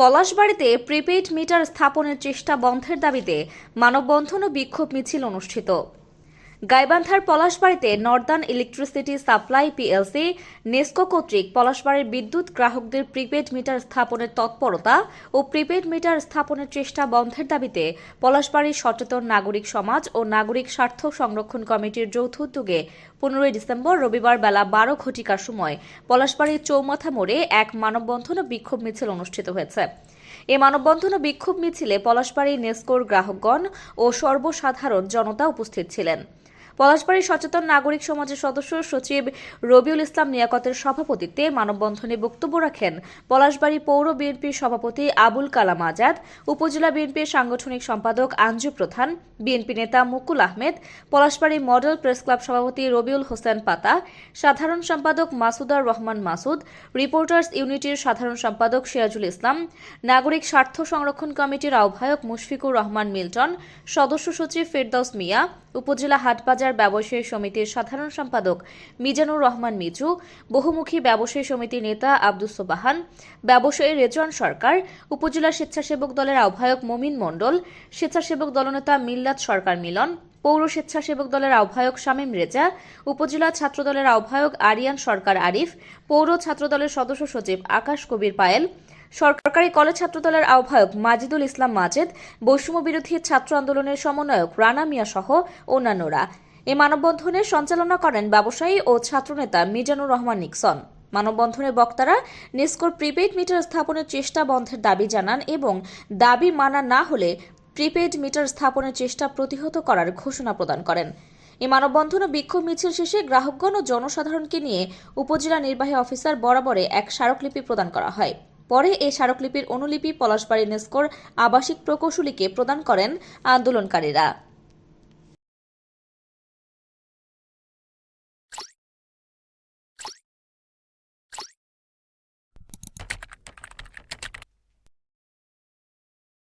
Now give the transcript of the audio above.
পলাশবাড়িতে prepaid meter স্থাপনের চেষ্টা বন্ধের দাবিতে মানববন্ধন ও বিক্ষোভ মিছিল অনুষ্ঠিত। গাইবান্ধার পলাশবাড়িতে northern electricity supply PLC, NESCO কর্তৃক পলাশবাড়ির বিদ্যুৎ গ্রাহকদের প্রিপেড মিটার স্থাপনের তৎপরতা ও প্রিপেড মিটার স্থাপনের চেষ্টা বন্ধের দাবিতে পলাশবাড়ির সচেতন নাগরিক সমাজ ও নাগরিক স্বার্থ সংরক্ষণ কমিটির যৌথ উদ্যোগে পনেরোই ডিসেম্বর রবিবার বেলা বারো ঘটিকার সময় পলাশবাড়ির চৌমাথা মোড়ে এক মানববন্ধন ও বিক্ষোভ মিছিল অনুষ্ঠিত হয়েছে। এ মানববন্ধন ও বিক্ষোভ মিছিলে পলাশবাড়ি নেস্কোর গ্রাহকগণ ও সর্বসাধারণ জনতা উপস্থিত ছিলেন। পলাশবাড়ি সচেতন নাগরিক সমাজের সদস্য সচিব রবিউল ইসলাম নিয়াকতের সভাপতিত্বে মানববন্ধনে বক্তব্য রাখেন পলাশবাড়ি পৌর বিএনপির সভাপতি আবুল কালাম আজাদ, উপজেলা বিএনপির সাংগঠনিক সম্পাদক আঞ্জু প্রধান, বিএনপি নেতা Mukul Ahmed, Palashbari model press club সভাপতি রবিউল হোসেন পাতা, সাধারণ সম্পাদক মাসুদার রহমান মাসুদ, রিপোর্টার্স ইউনিটির সাধারণ সম্পাদক সিরাজুল ইসলাম, নাগরিক স্বার্থ সংরক্ষণ কমিটির আহ্বায়ক মুশফিকুর রহমান মিল্টন, সদস্য সচিব ফেরদাউস মিয়া, উপজেলা হাটবাজার ব্যবসায়ী সমিতির সাধারণ সম্পাদক মিজানুর রহমান মিজু, বহুমুখী ব্যবসায়ী সমিতির নেতা আব্দুস সোবাহান, ব্যবসায়ী রেজওয়ান সরকার, উপজেলা স্বেচ্ছাসেবক দলের আহ্বায়ক মমিন মণ্ডল, স্বেচ্ছাসেবক দলনেতা মিল্লাত সরকার মিলন, পৌর স্বেচ্ছাসেবক দলের আহ্বায়ক শামীম রেজা, উপজেলা ছাত্রদলের আহ্বায়ক আরিয়ান সরকার আরিফ, পৌর ছাত্রদলের সদস্য সচিব আকাশ কবির পায়েল, সরকারি কলেজ ছাত্রদলের আহ্বায়ক মাজিদুল ইসলাম মাজেদ, বৈষম্য বিরোধী ছাত্র আন্দোলনের সমন্বয়ক রানা মিয়া সহ অন্যান্যরা। এ মানববন্ধনে সঞ্চালনা করেন ব্যবসায়ী ও ছাত্রনেতা মিজানুর রহমান নিক্সন। মানববন্ধনে বক্তারা নেস্কোর প্রিপেইড মিটার স্থাপনের চেষ্টা বন্ধের দাবি জানান এবং দাবি মানা না হলে প্রিপেইড মিটার স্থাপনের চেষ্টা প্রতিহত করার ঘোষণা প্রদান করেন। এই মানববন্ধন ও বিক্ষোভ মিছিল শেষে গ্রাহকগণ ও জনসাধারণকে নিয়ে উপজেলা নির্বাহী অফিসার বরাবরে এক স্মারকলিপি প্রদান করা হয়। পরে এই স্মারকলিপির অনুলিপি পলাশবাড়ি নেস্কোর আবাসিক প্রকৌশলীকে প্রদান করেন আন্দোলনকারীরা।